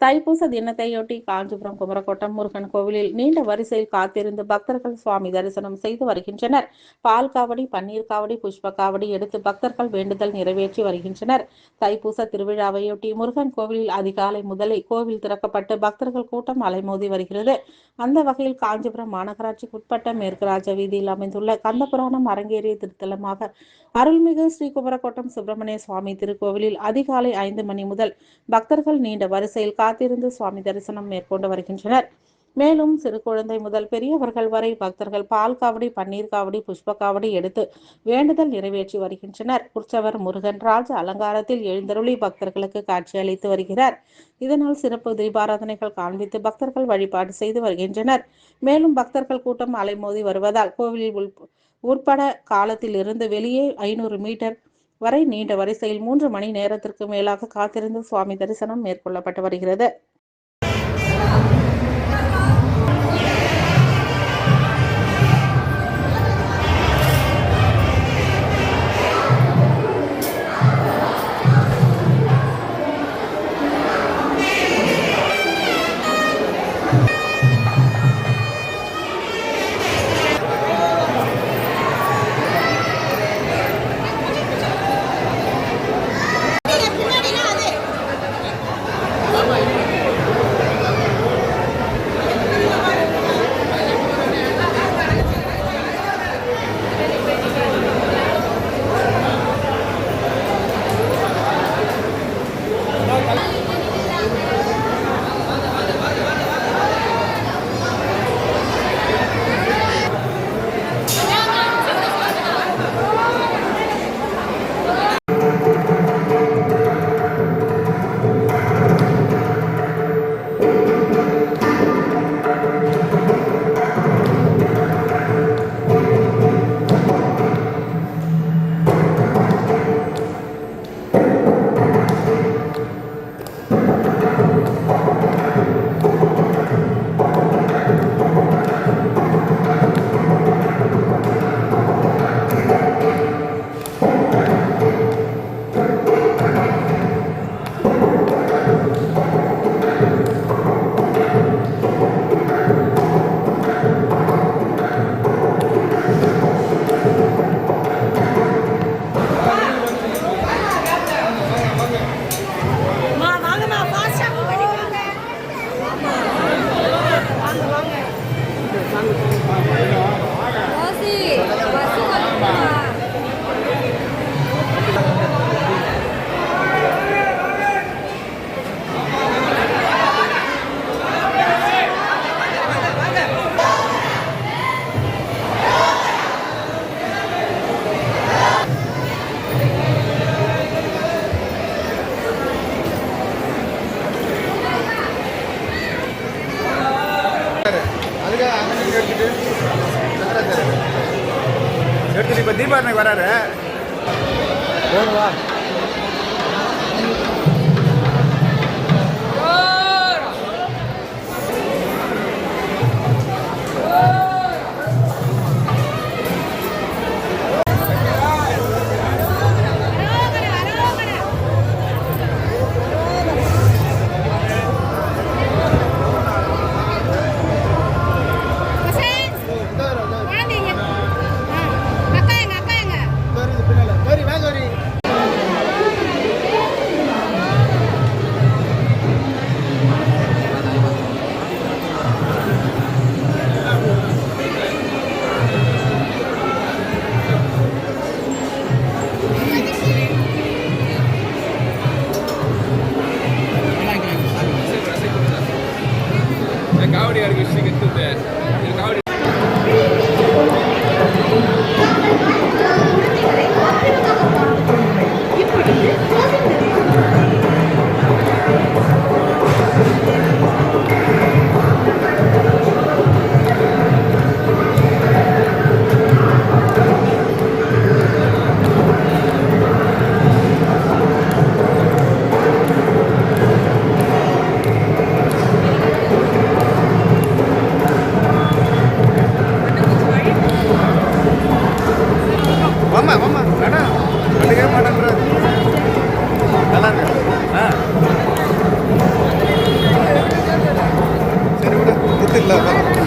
தைப்பூச தினத்தையொட்டி காஞ்சிபுரம் குமரக்கோட்டம் முருகன் கோவிலில் நீண்ட வரிசையில் காத்திருந்து பக்தர்கள் சுவாமி தரிசனம் செய்து வருகின்றனர். பால் காவடி பன்னீர் காவடி புஷ்ப காவடி எடுத்து பக்தர்கள் வேண்டுதல் நிறைவேற்றி வருகின்றனர். தைப்பூச திருவிழாவையொட்டி முருகன் கோவிலில் அதிகாலை முதலே கோவில் திறக்கப்பட்டு பக்தர்கள் கூட்டம் அலைமோதி வருகிறது. அந்த வகையில் காஞ்சிபுரம் மாநகராட்சிக்கு உட்பட்ட மேற்கு ராஜ வீதியில் அமைந்துள்ள கந்தபுராணம் அரங்கேறிய திருத்தலமாக அருள்மிகு ஸ்ரீ குமரக்கோட்டம் சுப்பிரமணிய சுவாமி திருக்கோவிலில் அதிகாலை ஐந்து மணி முதல் பக்தர்கள் நீண்ட வரிசையில் காத்திருந்து சுவாமி தரிசனம் மேற்கொண்டு வருகின்றனர். மேலும் சிறு குழந்தை முதல் பெரியவர்கள் வரை பக்தர்கள் பால் காவடி பன்னீர் காவடி புஷ்ப காவடி எடுத்து வேண்டுதல் நிறைவேற்றி வருகின்றனர். உற்சவர் முருகன் ராஜ அலங்காரத்தில் எழுந்தருளி பக்தர்களுக்கு காட்சியளித்து வருகிறார். இதனால் சிறப்பு தீபாராதனைகள் காண்பித்து பக்தர்கள் வழிபாடு செய்து வருகின்றனர். மேலும் பக்தர்கள் கூட்டம் அலைமோதி வருவதால் கோவிலில் உள் உட்பட காலத்தில் இருந்து வெளியே ஐநூறு மீட்டர் வரை நீண்ட வரிசையில் மூன்று மணி நேரத்திற்கு மேலாக காத்திருந்து சுவாமி தரிசனம் மேற்கொள்ளப்பட்டு வருகிறது. எடுத்துட்டு வராரு. போதுவா la mano.